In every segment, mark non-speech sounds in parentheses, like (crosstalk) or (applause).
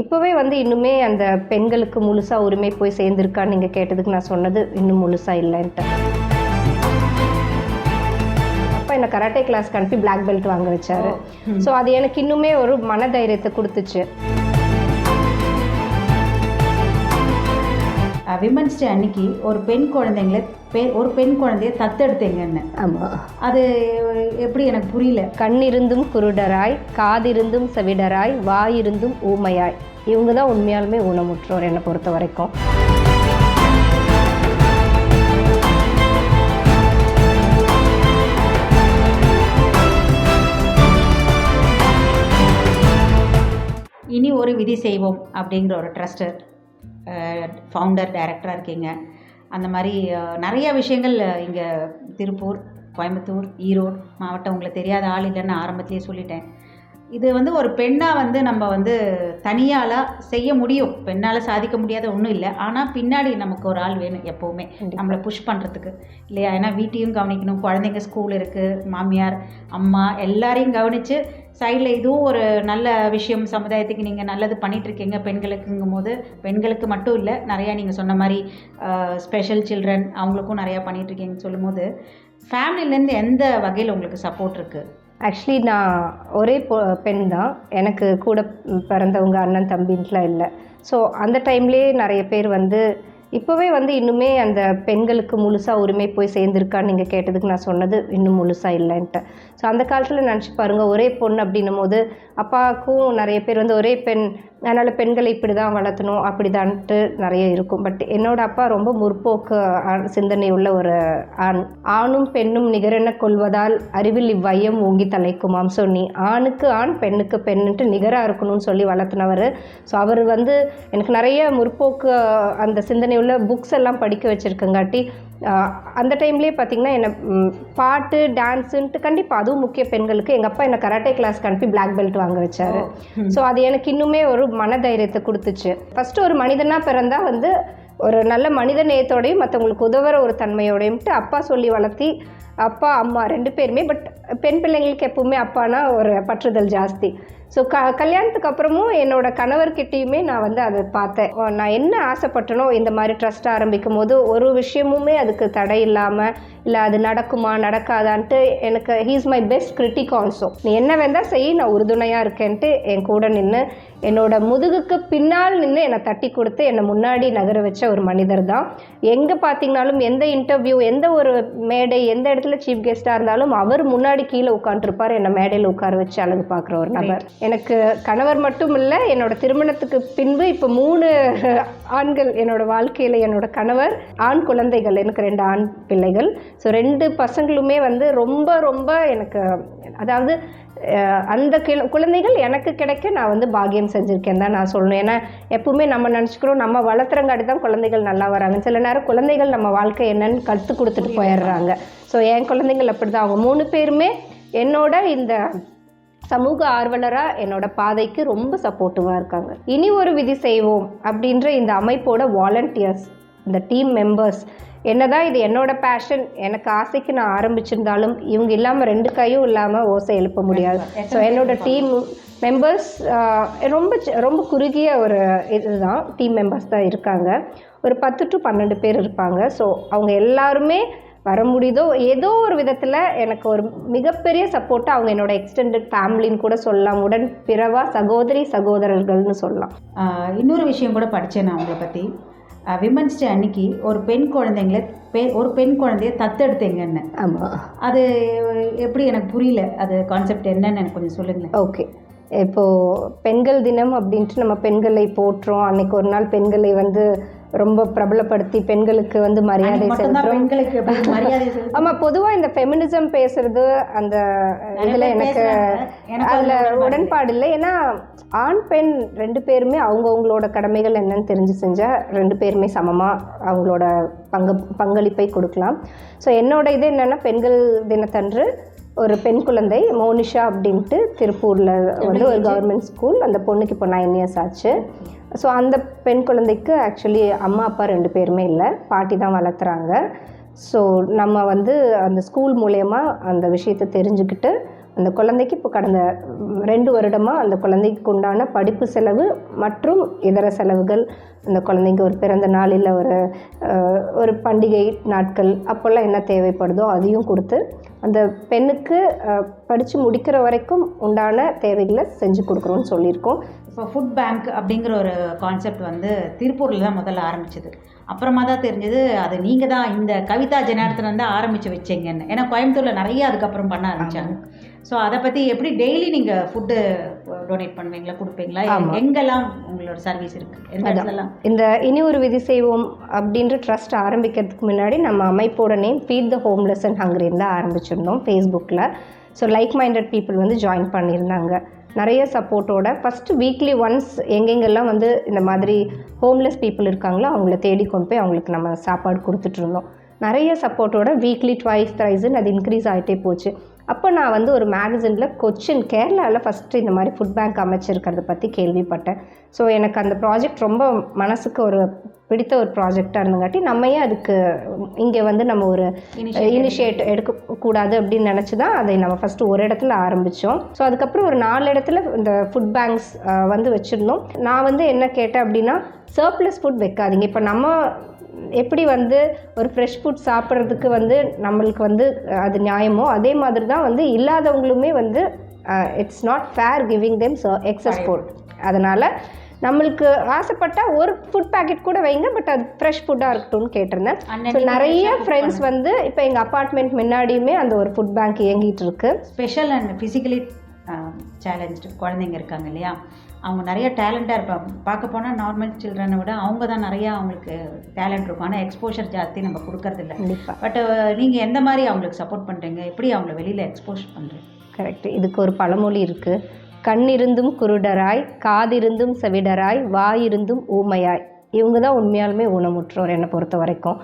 இப்போவே வந்து இன்னுமே அந்த பெண்களுக்கு முழுசாக உரிமை போய் சேர்ந்துருக்கான்னு நீங்கள் கேட்டதுக்கு நான் சொன்னது இன்னும் முழுசாக இல்லைன்ட்டு. அப்பா என்னை கராட்டே கிளாஸ்க்கு அனுப்பி பிளாக் பெல்ட் வாங்க வச்சாரு. ஸோ அது எனக்கு இன்னுமே ஒரு மனதைரியத்தை கொடுத்துச்சு. விமன்ஸ் டே அன்னைக்கு ஒரு பெண் குழந்தைங்கள பெ ஒரு பெண் குழந்தைய தத்தெடுத்தீங்கன்னு. ஆமாம் அது எப்படி எனக்கு புரியல. கண்ணிருந்தும் குருடராய் காதிருந்தும் செவிடராய் வாயிருந்தும் ஊமையாய். இவங்க தான் உண்மையாலுமே ஊனமுற்றோர் என்னை பொறுத்த வரைக்கும். இனி ஒரு விதி செய்வோம் அப்படிங்கிற ஒரு ட்ரஸ்ட்டு ஃபவுண்டர் டைரக்டராக இருக்கீங்க. அந்த மாதிரி நிறைய விஷயங்கள் இங்கே திருப்பூர் கோயம்புத்தூர் ஈரோடு மாவட்டம் உங்களுக்கு தெரியாத ஆள் இல்லைன்னு ஆரம்பத்திலேயே சொல்லிட்டேன். இது வந்து ஒரு பெண்ணாக வந்து நம்ம வந்து தனியாலாம் செய்ய முடியும். பெண்ணால் சாதிக்க முடியாத ஒன்றும் இல்லை. ஆனால் பின்னாடி நமக்கு ஒரு ஆள் வேணும் எப்போவுமே. நம்மளை புஷ் பண்ணுறதுக்கு இல்லையா? ஏன்னா வீட்டையும் கவனிக்கணும். குழந்தைங்க ஸ்கூல் இருக்குது மாமியார் அம்மா எல்லாரையும் கவனித்து சைடில் இதுவும் ஒரு நல்ல விஷயம். சமுதாயத்துக்கு நீங்கள் நல்லது பண்ணிகிட்ருக்கீங்க இருக்கீங்க பெண்களுக்குங்கும் போது பெண்களுக்கு மட்டும் இல்லை நிறையா நீங்கள் சொன்ன மாதிரி ஸ்பெஷல் சில்ட்ரன் அவங்களுக்கும் நிறையா பண்ணிட்டு இருக்கீங்கன்னு சொல்லும்போது ஃபேமிலிலேருந்து எந்த வகையில் உங்களுக்கு சப்போர்ட் இருக்குது ஆக்சுவலி நான் ஒரே பொ பெண் தான். எனக்கு கூட பிறந்தவங்க அண்ணன் தம்பின்ட்டுலாம் இல்லை. ஸோ அந்த டைம்லேயே நிறைய பேர் வந்து இப்போவே வந்து இன்னுமே அந்த பெண்களுக்கு முழுசாக உரிமை போய் சேர்ந்துருக்கான்னு நீங்கள் கேட்டதுக்கு நான் சொன்னது இன்னும் முழுசாக இல்லைன்ட்டு. ஸோ அந்த காலத்தில் நினச்சி பாருங்கள் ஒரே பொண்ணு அப்படின்னும் போது அப்பாவுக்கும் நிறைய பேர் வந்து ஒரே பெண் அதனால் பெண்களை இப்படி தான் வளர்த்தணும் அப்படிதான்ட்டு நிறைய இருக்கும். பட் என்னோட அப்பா ரொம்ப முற்போக்கு ஆண் சிந்தனை உள்ள ஒரு ஆண். ஆணும் பெண்ணும் நிகரென கொள்வதால் அறிவில் இவ்வையம் ஓங்கி தலைக்குமாம். ஸோ நீ ஆணுக்கு ஆண் பெண்ணுக்கு பெண்ணுன்ட்டு நிகராக இருக்கணும்னு சொல்லி வளர்த்துனவர். ஸோ அவர் வந்து எனக்கு நிறைய முற்போக்கு அந்த சிந்தனை உள்ள புக்ஸ் எல்லாம் படிக்க வச்சுருக்கங்காட்டி அந்த டைம்லேயே பார்த்தீங்கன்னா என்னை பாட்டு டான்ஸுன்ட்டு கண்டிப்பாக அதுவும் முக்கிய பெண்களுக்கு. எங்கள் அப்பா என்னை கராட்டே கிளாஸ்க்கு அனுப்பி பிளாக் பெல்ட் வாங்க வச்சாரு. ஸோ அது எனக்கு இன்னுமே ஒரு மனதைரியத்தை கொடுத்துச்சு. ஃபஸ்ட்டு ஒரு மனிதனாக பிறந்தா வந்து ஒரு நல்ல மனித நேயத்தோடையும் மற்றவங்களுக்கு உதவுற ஒரு தன்மையோடையும்ட்டு அப்பா சொல்லி வளர்த்தி அப்பா அம்மா ரெண்டு பேருமே பட் பெண் பிள்ளைங்களுக்கு எப்பவுமே அப்பானா ஒரு பற்றுதல் ஜாஸ்தி. ஸோ க கல்யாணத்துக்கு அப்புறமும் என்னோட கணவர்கிட்டையுமே நான் வந்து அதை பார்த்தேன். நான் என்ன ஆசைப்பட்டனோ இந்த மாதிரி ட்ரஸ்ட் ஆரம்பிக்கும் போது ஒரு விஷயமுமே அதுக்கு தடை இல்லாமல் இல்லை அது நடக்குமா நடக்காதான்ட்டு எனக்கு he's my best critic also நீ என்ன வேண்டா செய் நான் உறுதுணையாக இருக்கேன்ட்டு என் கூட நின்று என்னோட முதுகுக்கு பின்னால் நின்று என்னை தட்டி கொடுத்து என்னை முன்னாடி நகர வச்ச ஒரு மனிதர் தான் எங்கே பார்த்தீங்கனாலும் எந்த இன்டர்வியூ எந்த ஒரு மேடை எந்த இடத்துல சீஃப் கெஸ்ட்டாக இருந்தாலும் அவர் முன்னாடி கீழே உட்காந்துருப்பார் என்னை மேடையில் உட்கார வச்சு அழகு பார்க்குற ஒரு நபர். எனக்கு கணவர் மட்டும் இல்லை என்னோட திருமணத்துக்கு பின்பு இப்போ மூணு ஆண்கள் என்னோட வாழ்க்கையில் என்னோட கணவர் ஆண் குழந்தைகள் எனக்கு ரெண்டு ஆண் பிள்ளைகள். ஸோ ரெண்டு பசங்களுமே வந்து ரொம்ப ரொம்ப எனக்கு அதாவது அந்த கிள குழந்தைகள் எனக்கு கிடைக்க நான் வந்து பாக்கியம் செஞ்சுருக்கேன் தான் நான் சொல்லணும். ஏன்னா எப்பவுமே நம்ம நினச்சிக்கிறோம் நம்ம வளர்த்துறங்காட்டி தான் குழந்தைகள் நல்லா வராங்க. சில நேரம் குழந்தைகள் நம்ம வாழ்க்கை என்னன்னு கற்றுக் கொடுத்துட்டு போயிடுறாங்க. ஸோ என் குழந்தைகள் அப்படி தான் அவங்க மூணு பேருமே என்னோட இந்த சமூக ஆர்வலராக என்னோட பாதைக்கு ரொம்ப சப்போர்ட்டிவாக இருக்காங்க. இனி ஒரு விதி செய்வோம் அப்படின்ற இந்த அமைப்போட வாலண்டியர்ஸ் இந்த டீம் மெம்பர்ஸ் என்னதான் இது என்னோட பேஷன் எனக்கு ஆசைக்கு நான் ஆரம்பிச்சிருந்தாலும் இவங்க இல்லாமல் ரெண்டு கையும் இல்லாமல் ஓசை எழுப்ப முடியாது. ஸோ என்னோட டீம் மெம்பர்ஸ் ரொம்ப ரொம்ப குறுகிய ஒரு இதுதான். டீம் மெம்பர்ஸ் தான் இருக்காங்க. ஒரு பத்து டு பன்னெண்டு பேர் இருப்பாங்க. ஸோ அவங்க எல்லாருமே வர முடியுதோ ஏதோ ஒரு விதத்தில் எனக்கு ஒரு மிகப்பெரிய சப்போர்ட்டாக அவங்க என்னோட எக்ஸ்டெண்டட் ஃபேமிலின்னு கூட சொல்லலாம். உடன் பிறவா சகோதரி சகோதரர்கள்னு சொல்லலாம். இன்னொரு விஷயம் கூட படித்தேன் நான் உங்களை பற்றி விமன்ஸ் டே அன்னைக்கு ஒரு பெண் குழந்தைங்கள பெ ஒரு பெண் குழந்தைய தத்தெடுத்தீங்கன்னு. ஆமாம் அது எப்படி எனக்கு புரியல. அது கான்செப்ட் என்னன்னு எனக்கு கொஞ்சம் சொல்லுங்களேன். ஓகே. இப்போது பெண்கள் தினம் அப்படின்ட்டு நம்ம பெண்களை போற்றுறோம் அன்னைக்கு ஒரு நாள் பெண்களை வந்து ரொம்ப பிரபலப்படுத்தி பெண்களுக்கு வந்து மரியாதை செலுத்துறோம். பெண்களுக்கு எப்படி மரியாதை செலுத்த- ஆமா பொதுவா இந்த ஃபெமினிசம் பேசுறது அந்த இதுல எனக்கு அதுல உடன்பாடு உடன்பாடு இல்லை. ஏன்னா ஆண் பெண் ரெண்டு பேருமே அவங்கவுங்களோட கடமைகள் என்னன்னு தெரிஞ்சு செஞ்சா ரெண்டு பேருமே சமமா அவங்களோட பங்கு பங்களிப்பை கொடுக்கலாம். ஸோ என்னோட இது என்னன்னா பெண்கள் தினத்தன்று ஒரு பெண் குழந்தை மோனிஷா அப்படின்ட்டு திருப்பூரில் வந்து ஒரு கவர்மெண்ட் ஸ்கூல் அந்த பொண்ணுக்கு இப்போ நைன் இயர்ஸ் ஆச்சு. ஸோ அந்த பெண் குழந்தைக்கு ஆக்சுவலி அம்மா அப்பா ரெண்டு பேருமே இல்லை. பாட்டி தான் வளர்த்துறாங்க. ஸோ நம்ம வந்து அந்த ஸ்கூல் மூலயமா அந்த விஷயத்தை தெரிஞ்சுக்கிட்டு அந்த குழந்தைக்கு இப்போ கடந்த ரெண்டு வருடமாக அந்த குழந்தைக்கு உண்டான படிப்பு செலவு மற்றும் இதர செலவுகள் அந்த குழந்தைக்கு ஒரு பிறந்த நாள் இல்லை ஒரு ஒரு பண்டிகை நாட்கள் அப்போல்லாம் என்ன தேவைப்படுதோ அதையும் கொடுத்து அந்த பெண்ணுக்கு படித்து முடிக்கிற வரைக்கும் உண்டான தேவைகளை செஞ்சு கொடுக்குறோன்னு சொல்லியிருக்கோம். இப்போ ஃபுட் பேங்க் அப்படிங்கிற ஒரு கான்செப்ட் வந்து திருப்பூரில் தான் முதல்ல ஆரம்பிச்சது. அப்புறமா தான் தெரிஞ்சது அது நீங்கள் தான் இந்த கவிதா ஜனார்த்தனன் தான் ஆரம்பித்து வச்சீங்கன்னு. ஏன்னா கோயம்புத்தூரில் நிறைய அதுக்கப்புறம் பண்ண ஆரம்பிச்சாங்க. ஸோ அதை பற்றி எப்படி டெய்லி நீங்கள் ஃபுட்டு டொனேட் பண்ணுவீங்களா? கொடுப்பீங்களா. எங்கெல்லாம் உங்களோட சர்வீஸ். இடத்துலலாம்? இந்த இனி ஒரு விதி செய்வோம் அப்படின்ற ட்ரஸ்ட் ஆரம்பிக்கிறதுக்கு முன்னாடி நம்ம அமைப்போட name feed the homeless and ஹங்கரின்னு தான் ஆரம்பிச்சிருந்தோம் ஃபேஸ்புக்கில் ஸோ லைக் மைண்டட் பீப்புள் வந்து ஜாயின் பண்ணியிருந்தாங்க. நிறைய சப்போர்ட்டோட ஃபஸ்ட்டு வீக்லி ஒன்ஸ் எங்கெங்கெல்லாம் வந்து இந்த மாதிரி ஹோம்லெஸ் பீப்புள் இருக்காங்களோ அவங்கள தேடி கொண்டு போய் அவங்களுக்கு நம்ம சாப்பாடு கொடுத்துட்ருந்தோம் நிறைய சப்போர்ட்டோட வீக்லி ட்வைஸ் த்ரைஸ்ன்னு அது இன்க்ரீஸ் ஆகிட்டே போச்சு. அப்போ நான் வந்து ஒரு மேகசினில் கொச்சின் கேரளாவில் ஃபஸ்ட்டு இந்த மாதிரி ஃபுட் பேங்க் அமைச்சிருக்கிறத பற்றி கேள்விப்பட்டேன். ஸோ எனக்கு அந்த ப்ராஜெக்ட் ரொம்ப மனசுக்கு ஒரு பிடித்த ஒரு ப்ராஜெக்டாக இருந்தங்காட்டி நம்ம ஏன் அதுக்கு இங்கே வந்து நம்ம ஒரு இனிஷியேட் எடுக்கக்கூடாது அப்படின்னு நினச்சி தான் அதை நம்ம ஃபஸ்ட்டு ஒரு இடத்துல ஆரம்பித்தோம் ஸோ அதுக்கப்புறம் ஒரு நாலு இடத்துல இந்த ஃபுட் பேங்க்ஸ் வந்து வச்சுருந்தோம். நான் வந்து என்ன கேட்டேன் அப்படின்னா சர்ப்ளஸ் ஃபுட் வைக்காதீங்க. இப்போ நம்ம எப்படி வந்து ஒரு ஃப்ரெஷ் ஃபுட் சாப்பிட்றதுக்கு வந்து நம்மளுக்கு வந்து அது நியாயமோ அதே மாதிரி தான் வந்து இல்லாதவங்களுமே வந்து it's not fair giving them excess food அதனால் நம்மளுக்கு ஆசைப்பட்டா ஒரு ஃபுட் பேக்கெட் கூட வைங்க பட் அது ஃப்ரெஷ் ஃபுட்டாக இருக்கட்டும்னு கேட்டிருந்தேன். ஸோ நிறைய ஃப்ரெண்ட்ஸ் வந்து இப்போ எங்கள் அப்பார்ட்மெண்ட் முன்னாடியுமே அந்த ஒரு ஃபுட் பேங்க் இயங்கிட்டு இருக்கு. ஸ்பெஷல் அண்ட் ஃபிசிக்கலி சேலஞ்சு குழந்தைங்க இருக்காங்க இல்லையா? அவங்க நிறைய டேலண்ட்டாக இருப்பாங்க. பார்க்க போனால் நார்மல் சில்ட்ரனை விட அவங்க தான் நிறையா அவங்களுக்கு டேலண்ட் இருக்கும். ஆனால் எக்ஸ்போஷர் ஜாஸ்தி நம்ம கொடுக்கறதில்ல. கண்டிப்பாக பட் நீங்கள் எந்த மாதிரி அவங்களுக்கு சப்போர்ட் பண்ணுறீங்க எப்படி அவங்கள வெளியில் எக்ஸ்போஸ் பண்ணுறீங்க கரெக்ட் இதுக்கு ஒரு பழமொழி இருக்குது கண்ணிருந்தும் குருடராய் காதிருந்தும் செவிடராய் வாயிருந்தும் ஊமையாய். இவங்க தான் உண்மையாலுமே ஊனமுற்றோர் என்னை பொறுத்த வரைக்கும்.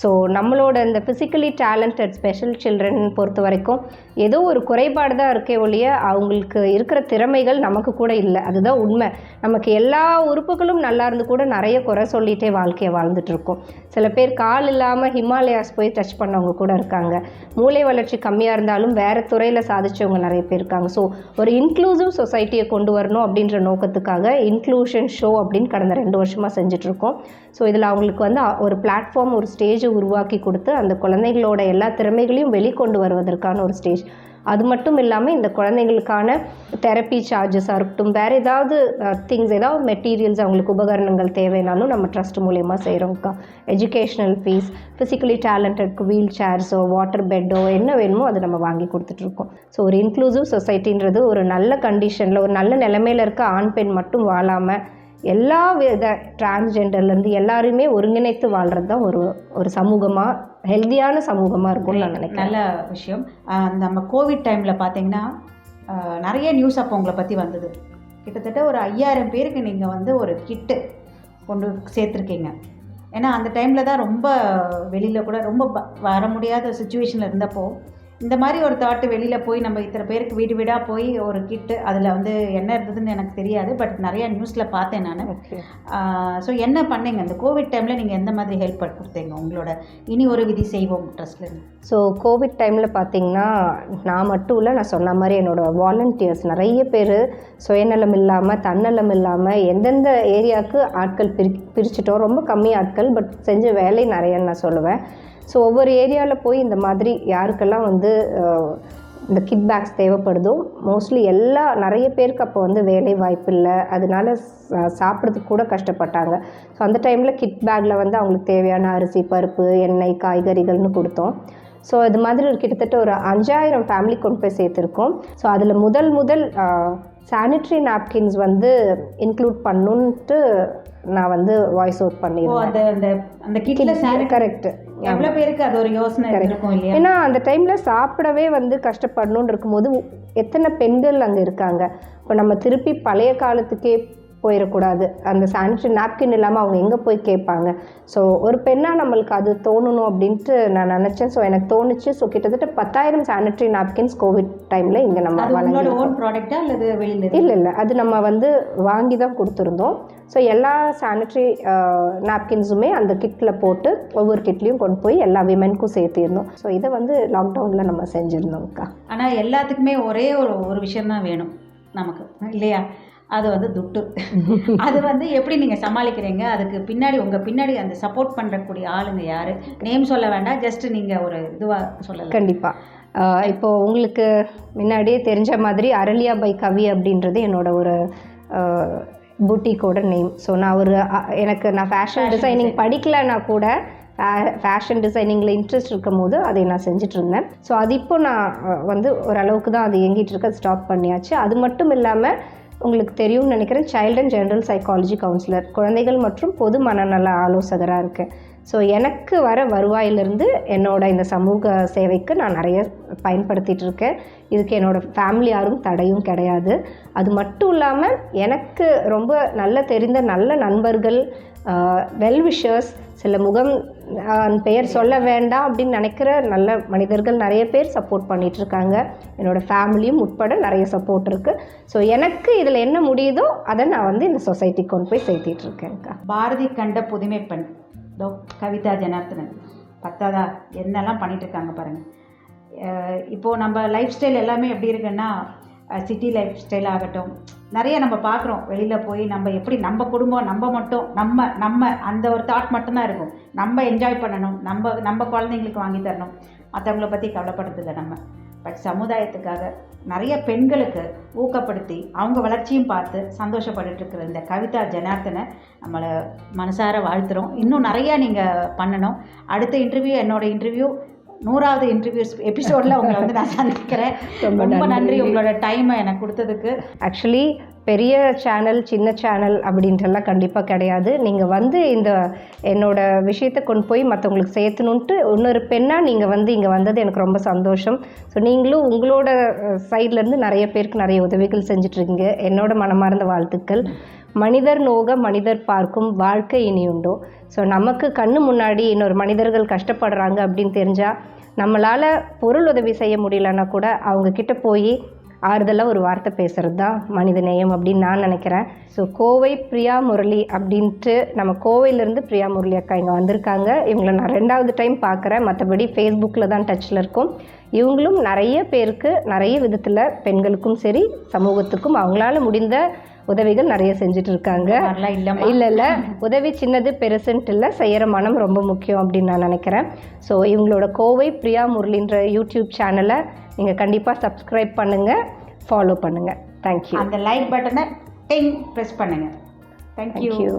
ஸோ நம்மளோட இந்த ஃபிசிக்கலி டேலண்டட் ஸ்பெஷல் சில்ட்ரன் பொறுத்த வரைக்கும் ஏதோ ஒரு குறைபாடு தான் இருக்கே ஒழிய அவங்களுக்கு இருக்கிற திறமைகள் நமக்கு கூட இல்லை. அதுதான் உண்மை. நமக்கு எல்லா உறுப்புகளும் நல்லா இருந்து கூட நிறைய குறை சொல்லிகிட்டே வாழ்க்கையை வாழ்ந்துட்டுருக்கோம் சில பேர் கால் இல்லாமல் ஹிமாலயாஸ் போய் டச் பண்ணவங்க கூட இருக்காங்க. மூளை வளர்ச்சி கம்மியாக இருந்தாலும் வேறு துறையில் சாதிச்சவங்க நிறைய பேர் இருக்காங்க. ஸோ ஒரு இன்க்ளூசிவ் சொசைட்டியை கொண்டு வரணும் அப்படின்ற நோக்கத்துக்காக இன்க்ளூஷன் ஷோ அப்படின்னு கடந்த ரெண்டு வருஷமாக செஞ்சிட்ருக்கோம் ஸோ இதில் அவங்களுக்கு வந்து ஒரு பிளாட்ஃபார்ம் ஒரு ஸ்டேஜை உருவாக்கி கொடுத்து அந்த குழந்தைகளோட எல்லா திறமைகளையும் வெளிக்கொண்டு வருவதற்கான ஒரு ஸ்டேஜ் அது மட்டும் இல்லாமல் இந்த குழந்தைங்களுக்கான தெரப்பி சார்ஜஸாக இருக்கட்டும் வேறு ஏதாவது திங்ஸ் ஏதாவது மெட்டீரியல்ஸ் அவங்களுக்கு உபகரணங்கள் தேவைனாலும் நம்ம ட்ரஸ்ட் மூலயமா செய்கிறோம்க்கா எஜுகேஷ்னல் ஃபீஸ் ஃபிசிக்கலி டேலண்டட்க்கு வீல் சேர்ஸோ வாட்டர் பெட்டோ என்ன வேணுமோ அதை நம்ம வாங்கி கொடுத்துட்ருக்கோம் ஸோ ஒரு இன்க்ளூசிவ் சொசைட்டின்றது ஒரு நல்ல கண்டிஷனில் ஒரு நல்ல நிலைமையில் இருக்க ஆண் பெண் மட்டும் வாழாமல் எல்லா வித டிரான்ஸ்ஜெண்டர்லேருந்து எல்லாருமே ஒருங்கிணைத்து வாழ்கிறது தான் ஒரு ஒரு சமூகமாக ஹெல்தியான சமூகமாக இருக்கும்னு நான் நினைக்கிறேன். நல்ல விஷயம். நம்ம கோவிட் டைமில் பார்த்தீங்கன்னா நிறைய நியூஸ் அப்போ உங்களை பற்றி வந்தது. கிட்டத்தட்ட ஒரு ஐயாயிரம் பேருக்கு நீங்கள் வந்து ஒரு கிட்டு கொண்டு சேர்த்துருக்கீங்க. ஏன்னா அந்த டைமில் தான் ரொம்ப வெளியில் கூட ரொம்ப ப- வர முடியாத சுச்சுவேஷனில் இருந்தப்போ இந்த மாதிரி ஒரு தாட்டு வெளியில் போய் நம்ம இத்தனை பேருக்கு வீடு வீடாக போய் ஒரு கிட்டு அதில் வந்து என்ன இருந்ததுன்னு எனக்கு தெரியாது. பட் நிறைய நியூஸில் பார்த்தேன் நான். ஸோ என்ன பண்ணீங்க? இந்த கோவிட் டைமில் நீங்கள் எந்த மாதிரி ஹெல்ப் கொடுத்தீங்க? உங்களோட இனி ஒரு விதி செய்வோம் ட்ரஸ்ட்லேருந்து ஸோ கோவிட் டைமில் பார்த்தீங்கன்னா நான் மட்டும் இல்லை நான் சொன்ன மாதிரி என்னோடய வாலண்டியர்ஸ் நிறைய பேர் சுயநலம் இல்லாமல் தன்னலம் இல்லாமல் எந்தெந்த ஏரியாவுக்கு ஆட்கள் பிரி பிரிச்சிட்டோம் ரொம்ப கம்மி ஆட்கள் பட் செஞ்ச வேலை நிறையன்னு நான் சொல்லுவேன். ஸோ ஒவ்வொரு ஏரியாவில் போய் இந்த மாதிரி யாருக்கெல்லாம் வந்து இந்த கிட் பேக்ஸ் தேவைப்படுதோ மோஸ்ட்லி எல்லா நிறைய பேருக்கு அப்போ வந்து வேலை வாய்ப்பு இல்லை. அதனால சாப்பிட்றதுக்கு கூட கஷ்டப்பட்டாங்க. ஸோ அந்த டைமில் கிட் பேக்கில் வந்து அவங்களுக்கு தேவையான அரிசி பருப்பு எண்ணெய் காய்கறிகள்னு கொடுத்தோம். ஸோ இது மாதிரி ஒரு கிட்டத்தட்ட ஒரு அஞ்சாயிரம் ஃபேமிலி கொண்டு போய் சேர்த்துருக்கோம். ஸோ அதில் முதல் முதல் சானிட்ரி நாப்கின்ஸ் வந்து இன்க்ளூட் பண்ணுன்ட்டு நான் வந்து வாய்ஸ் அவுட் பண்ணியிருந்தேன். அந்த கரெக்ட் எவ்வளோ பேருக்கு அது ஒரு யோசனை இருக்கும் இல்லையா? ஏன்னா அந்த டைமில் சாப்பிடவே வந்து கஷ்டப்படணும்னு இருக்கும்போது எத்தனை பெண்கள் அங்கே இருக்காங்க? இப்போ நம்ம திருப்பி பழைய காலத்துக்கே போயிடக்கூடாது அந்த சானிட்டரி நாப்கின் இல்லாமல் அவங்க எங்கே போய் கேட்பாங்க. ஸோ ஒரு பெண்ணாக நம்மளுக்கு அது தோணணும் அப்படின்ட்டு நான் நினச்சேன். ஸோ எனக்கு தோணுச்சு. ஸோ கிட்டத்தட்ட பத்தாயிரம் சானிட்டரி நாப்கின்ஸ் கோவிட் டைமில் இங்கே நம்ம வழங்கியிருக்கோம். இல்லை இல்லை. அது நம்ம வந்து வாங்கி தான் கொடுத்துருந்தோம். ஸோ எல்லா சானிட்டரி நாப்கின்ஸுமே அந்த கிட்டில் போட்டு ஒவ்வொரு கிட்லேயும் கொண்டு போய் எல்லா விமென்க்கும் சேர்த்திருந்தோம். ஸோ இதை வந்து லாக்டவுனில் நம்ம செஞ்சுருந்தோம்க்கா. ஆனால் எல்லாத்துக்குமே ஒரே ஒரு ஒரு விஷயம்தான் வேணும் நமக்கு. இல்லையா? அது வந்து துட்டு. (laughs) அது வந்து எப்படி நீங்கள் சமாளிக்கிறீங்க? அதுக்கு பின்னாடி உங்கள் பின்னாடி அந்த சப்போர்ட் பண்ணுறக்கூடிய ஆளுங்க யார்? நேம் சொல்ல வேண்டாம் ஜஸ்ட் நீங்கள் ஒரு இதுவாக சொல்லலாம். கண்டிப்பாக இப்போ உங்களுக்கு முன்னாடியே தெரிஞ்ச மாதிரி அரளியா பை கவி அப்படின்றது என்னோட ஒரு புட்டிக்கோட நேம் ஸோ நான் ஒரு எனக்கு நான் ஃபேஷன் டிசைனிங் படிக்கலைன்னா கூட ஃபேஷன் டிசைனிங்கில் இன்ட்ரெஸ்ட் இருக்கும் போது அதை நான் செஞ்சுட்டு இருந்தேன். ஸோ அது இப்போ நான் வந்து ஓரளவுக்கு தான் அது இயங்கிட்டு இருக்க ஸ்டாப் பண்ணியாச்சு. அது மட்டும் இல்லாமல் உங்களுக்கு தெரியும்னு நினைக்கிறேன் child and general psychology counsellor குழந்தைகள் மற்றும் பொது மனநல ஆலோசகராக இருக்கேன் ஸோ எனக்கு வர வருவாயிலிருந்து என்னோட இந்த சமூக சேவைக்கு நான் நிறைய பயன்படுத்திகிட்டு இருக்கேன். இதுக்கு என்னோடய ஃபேமிலி யாரும் தடையும் கிடையாது. அது மட்டும் இல்லாமல் எனக்கு ரொம்ப நல்ல தெரிந்த நல்ல நண்பர்கள் வெல்விஷர்ஸ் சில முகம் பெயர் சொல்ல வேண்டாம் அப்படின்னு நினைக்கிற நல்ல மனிதர்கள் நிறைய பேர் சப்போர்ட் பண்ணிட்டு இருக்காங்க. என்னோட ஃபேமிலியும் உட்பட நிறைய சப்போர்ட் இருக்குது ஸோ எனக்கு இதில் என்ன முடியுதோ அதை நான் வந்து இந்த சொசைட்டிக்கு கொண்டு போய் சேர்த்திட்டு இருக்கேன்க்கா பாரதி கண்ட புதுமை பெண். தோ கவிதா ஜனார்த்தனன். பத்தாதா என்னெல்லாம் பண்ணிட்டு இருக்காங்க பாருங்கள் இப்போது நம்ம லைஃப் ஸ்டைல் எல்லாமே எப்படி இருக்குன்னா சிட்டி லைஃப் ஸ்டைல் ஆகட்டும். நிறைய நம்ம பார்க்குறோம். வெளியில் போய் நம்ம எப்படி நம்ம குடும்பம் நம்ம மட்டும் நம்ம நம்ம அந்த ஒரு தாட் மட்டும்தான் இருக்கும். நம்ம என்ஜாய் பண்ணணும். நம்ம நம்ம குழந்தைங்களுக்கு வாங்கி தரணும். மற்றவங்கள பற்றி கவலைப்படுறதில்லை நம்ம. பட் சமுதாயத்துக்காக நிறைய பெண்களுக்கு ஊக்கப்படுத்தி அவங்க வளர்ச்சியும் பார்த்து சந்தோஷப்பட்டுட்டு இருக்கிற இந்த கவிதா ஜனார்த்தனை நம்மளை மனசார வாழ்த்துறோம். இன்னும் நிறையா நீங்கள் பண்ணணும். அடுத்த இன்டர்வியூ என்னோட இன்டர்வியூ நூறாவது இன்டர்வியூஸ் எபிசோடில் உங்களை வந்து நான் சந்திக்கிறேன். (laughs) ரொம்ப நன்றி. நன்றி. உங்களோட டைமை எனக்கு கொடுத்ததுக்கு. ஆக்சுவலி பெரிய சேனல் சின்ன சேனல் அப்படின்றலாம் கண்டிப்பாக கிடையாது. நீங்கள் வந்து இந்த என்னோட விஷயத்தை கொண்டு போய் மற்றவங்களுக்கு சேர்த்தணுன்ட்டு இன்னொரு பெண்ணாக நீங்கள் வந்து இங்கே வந்தது எனக்கு ரொம்ப சந்தோஷம். ஸோ நீங்களும் உங்களோட சைட்லேருந்து நிறைய பேருக்கு நிறைய உதவிகள் செஞ்சிட்ருக்கீங்க என்னோட மனமார்ந்த வாழ்த்துக்கள். மனிதர் நோக மனிதர் பார்க்கும் வாழ்க்கை இனி உண்டோ ஸோ நமக்கு கண்ணு முன்னாடி இன்னொரு மனிதர்கள் கஷ்டப்படுறாங்க அப்படின்னு தெரிஞ்சால் நம்மளால் பொருள் உதவி செய்ய முடியலன்னா கூட அவங்கக்கிட்ட போய் ஆறுதலாக ஒரு வார்த்தை பேசுகிறது தான் மனித நேயம் அப்படின்னு நான் நினைக்கிறேன். ஸோ கோவை பிரியா முரளி அப்படின்ட்டு நம்ம கோவையிலேருந்து பிரியா முரளி அக்கா இங்கே வந்திருக்காங்க. இவங்களை நான் ரெண்டாவது டைம் பார்க்குறேன். மற்றபடி ஃபேஸ்புக்கில் தான் டச்சில் இருக்கும். இவங்களும் நிறைய பேருக்கு நிறைய விதத்தில் பெண்களுக்கும் சரி சமூகத்துக்கும் அவங்களால முடிந்த உதவிகள் நிறைய செஞ்சுட்டு இருக்காங்க இல்லை இல்லை. உதவி சின்னது பெருசுன்ட்டு இல்லை செய்கிற மனம் ரொம்ப முக்கியம் அப்படின்னு நான் நினைக்கிறேன். ஸோ இவங்களோட கோவை பிரியா முரளின்ற யூடியூப் சேனலை நீங்கள் கண்டிப்பாக சப்ஸ்கிரைப் பண்ணுங்கள் ஃபாலோ பண்ணுங்கள் தேங்க்யூ அந்த லைக் பட்டனை டிங் ப்ரெஸ் பண்ணுங்கள் தேங்க்யூ